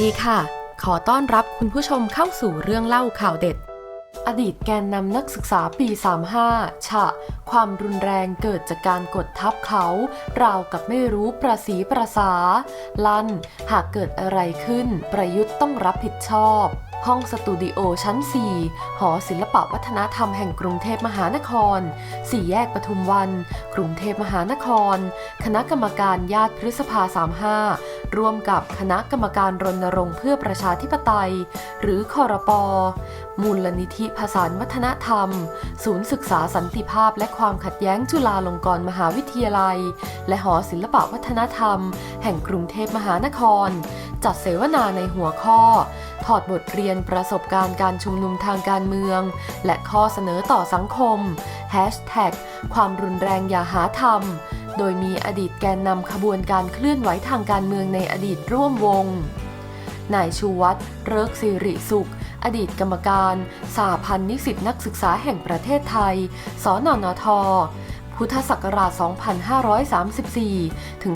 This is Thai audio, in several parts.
ดีค่ะ ขอต้อนรับคุณผู้ชมเข้าสู่เรื่องเล่าข่าวเด็ด อดีตแกนนำนักศึกษาปี 35 ฉะ ความรุนแรงเกิดจากการกดทับเขา ราวกับไม่รู้ประสีประสา ลั่น หากเกิดอะไรขึ้น ประยุทธ์ต้องรับผิดชอบ ห้องสตูดิโอชั้น 4 หอศิลปวัฒนธรรมแห่งกรุงเทพมหานคร สี่แยกปทุมวัน กรุงเทพมหานคร คณะกรรมการญาติพฤษภา 35 ร่วมกับคณะกรรมการรณรงค์เพื่อประชาธิปไตย หรือคอรปอมูลนิธิผสาวัฒนธรรม ศูนย์ศึกษาสันติภาพและความขัดแย้งจุฬาลงกรณ์มหาวิทยาลัย และหอศิลปวัฒนธรรม แห่งกรุงเทพมหานคร จัดเสวนาในหัวข้อ ถอดบทเรียนประสบการณ์การชุมนุมทางการเมือง และข้อเสนอต่อสังคม Hashtag ความรุนแรงอย่าหาทำโดยมีอดีตแกนนำขบวนการเคลื่อนไหวทางการเมืองในอดีตร่วมวง นายชูวัตรเริกสิริสุข อดีตกรรมการสหพันธ์นิสิตนักศึกษาแห่งประเทศไทย สนนท พุทธศักราช 2534 ถึง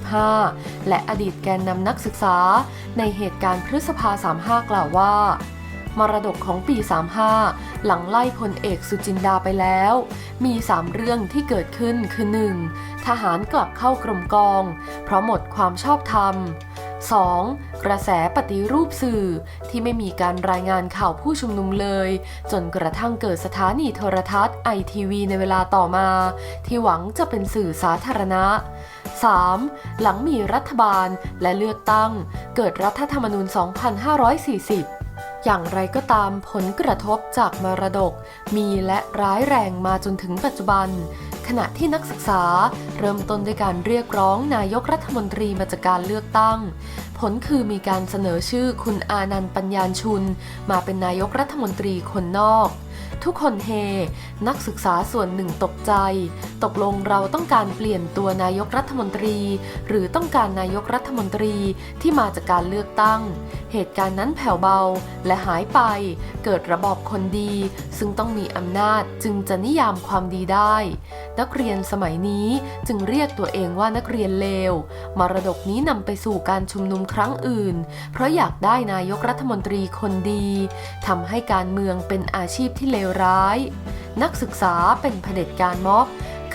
2535 และอดีตแกนนำนักศึกษาในเหตุการณ์พฤษภา 35 กล่าวว่า มรดกของปี 35 หลังไล่พลเอกสุจินดาไปแล้ว มี 3 เรื่องที่เกิดขึ้นคือ 1. ทหารกลับเข้ากรมกอง เพราะหมดความชอบธรรม 2. กระแสปฏิรูปสื่อที่ไม่มีการรายงานข่าวผู้ชุมนุมเลย จนกระทั่งเกิดสถานีโทรทัศน์ไอทีวีในเวลาต่อมา ที่หวังจะเป็นสื่อสาธารณะ 3. หลังมีรัฐบาลและเลือกตั้ง เกิดรัฐธรรมนูญ 2540อย่างไรก็ตามผลกระทบจากมรดก มีและร้ายแรงมาจนถึงปัจจุบัน ขณะที่นักศึกษาเริ่มต้นด้วยการเรียกร้องนายกรัฐมนตรีมาจากการเลือกตั้ง ผลคือมีการเสนอชื่อคุณอานันต์ปัญญาชุน มาเป็นนายกรัฐมนตรีคนนอก ทุกคนเฮ นักศึกษาส่วนหนึ่งตกใจ ตกลงเราต้องการเปลี่ยนตัวนายกรัฐมนตรี หรือต้องการนายกรัฐมนตรีที่มาจากการเลือกตั้ง เหตุการณ์นั้นแผ่วเบาและหายไป เกิดระบอบคนดี ซึ่งต้องมีอำนาจจึงจะนิยามความดีได้ นักเรียนสมัยนี้จึงเรียกตัวเองว่านักเรียนเลวมรดกนี้นำไปสู่การชุมนุมครั้งอื่น เพราะอยากได้นายกรัฐมนตรีคนดีทำให้การเมืองเป็นอาชีพที่เลวร้าย นักศึกษาเป็นเผด็จการม็อบ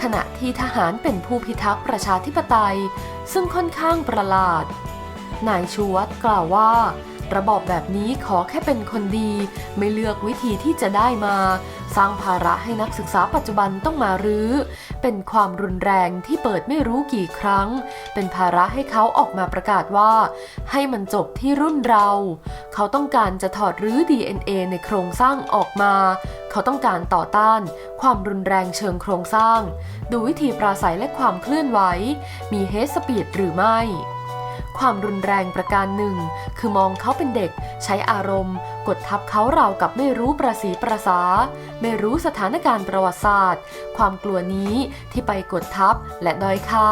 ขณะที่ทหารเป็นผู้พิทักษ์ประชาธิปไตย ซึ่งค่อนข้างประหลาด นายชูวัตรกล่าวว่า ระบอบแบบนี้ขอแค่เป็นคนดี ไม่เลือกวิธีที่จะได้มา สร้างภาระให้นักศึกษาปัจจุบันต้องมารื้อ เป็นความรุนแรงที่เปิดไม่รู้กี่ครั้ง เป็นภาระให้เขาออกมาประกาศว่า ให้มันจบที่รุ่นเรา เขาต้องการจะถอดรื้อ DNA ในโครงสร้างออกมา เขาต้องการต่อต้าน ความรุนแรงเชิงโครงสร้าง ดูวิธีปราศัยและความเคลื่อนไหว มีเฮสปีดหรือไม่ ความรุนแรงประการหนึ่ง คือมองเขาเป็นเด็ก ใช้อารมณ์ กดทับเขาราวกับไม่รู้ประสีประสา ไม่รู้สถานการณ์ประวัติศาสตร์ ความกลัวนี้ที่ไปกดทับและด้อยค่า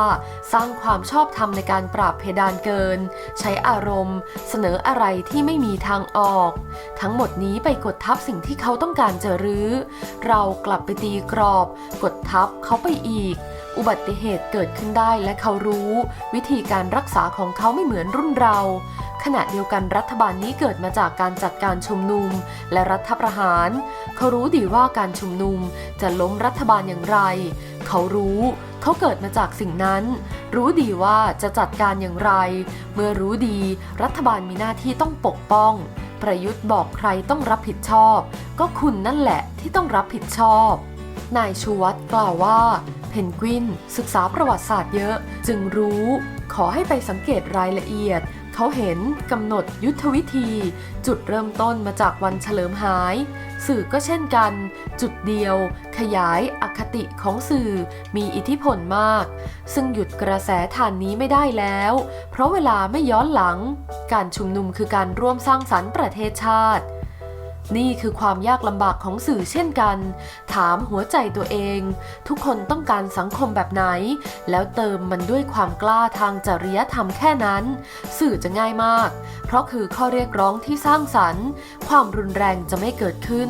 สร้างความชอบธรรมในการปราบเพดานเกิน ใช้อารมณ์ เสนออะไรที่ไม่มีทางออก ทั้งหมดนี้ไปกดทับสิ่งที่เขาต้องการจะรื้อ เรากลับไปตีกรอบ กดทับเขาไปอีก อุบัติเหตุเกิดขึ้นได้และเขารู้ วิธีการรักษาของเขาไม่เหมือนรุ่นเรา ขณะเดียวกันรัฐบาลนี้เกิดมาจากการจัดการชุมนุม และรัฐประหาร เขารู้ดีว่าการชุมนุมจะล้มรัฐบาลอย่างไร เขารู้เขาเกิดมาจากสิ่งนั้น รู้ดีว่าจะจัดการอย่างไร เมื่อรู้ดี รัฐบาลมีหน้าที่ต้องปกป้อง ประยุทธ์บอกใครต้องรับผิดชอบ ก็คุณนั่นแหละที่ต้องรับผิดชอบนายชูวัตรกล่าวว่า พนกวิน ศึกษาประวัติศาสตร์เยอะ จึงรู้ ขอให้ไปสังเกตรายละเอียด เขาเห็นกำหนดยุทธวิธี จุดเริ่มต้นมาจากวันเฉลิมหาย สื่อก็เช่นกัน จุดเดียว ขยายอคติของสื่อมีอิทธิพลมาก ซึ่งหยุดกระแสฐานนี้ไม่ได้แล้ว เพราะเวลาไม่ย้อนหลัง การชุมนุมคือการร่วมสร้างสรรค์ประเทศชาติ นี่คือความยากลำบากของสื่อเช่นกัน ถามหัวใจตัวเอง ทุกคนต้องการสังคมแบบไหน แล้วเติมมันด้วยความกล้าทางจริยธรรมแค่นั้น สื่อจะง่ายมาก เพราะคือข้อเรียกร้องที่สร้างสรรค์ ความรุนแรงจะไม่เกิดขึ้น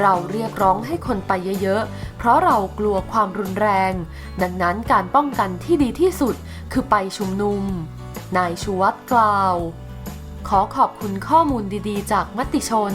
เราเรียกร้องให้คนไปเยอะๆ เพราะเรากลัวความรุนแรง ดังนั้นการป้องกันที่ดีที่สุดคือไปชุมนุม นายชูวัตรกล่าว ขอขอบคุณข้อมูลดีๆ จากมติชน